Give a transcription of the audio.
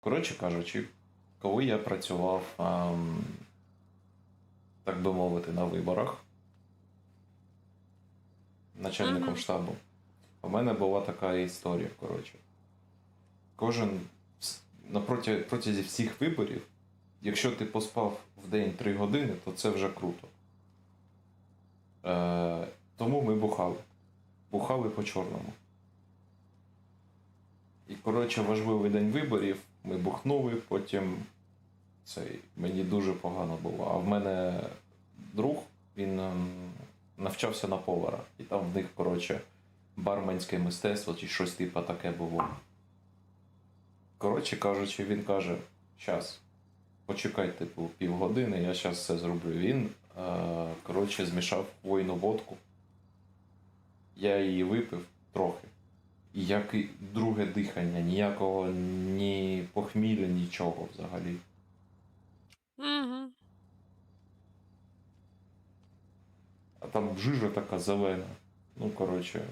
Коротше кажучи, коли я працював, ем, так би мовити, на виборах начальником Мгм. штабу, у мене була така історія. Коротше. Кожен напроти, протязі всіх виборів, якщо ти поспав в день 3 години, то це вже круто. Е, тому ми бухали. Бухали по чорному. І, коротше, важливий день виборів. Ми бухнули, потім цей, мені дуже погано було. А в мене друг, він ем, навчався на повара. І там в них, коротше, барменське мистецтво чи щось типу таке було. Коротше кажучи, він каже: щас, почекай, типу, півгодини, я зараз все зроблю. Він, е, коротше, змішав хвойну водку. Я її випив трохи. І як друге дихання, ніякого ні похмілля, нічого взагалі. Угу. А там жижа така зелена. Ну, коротше,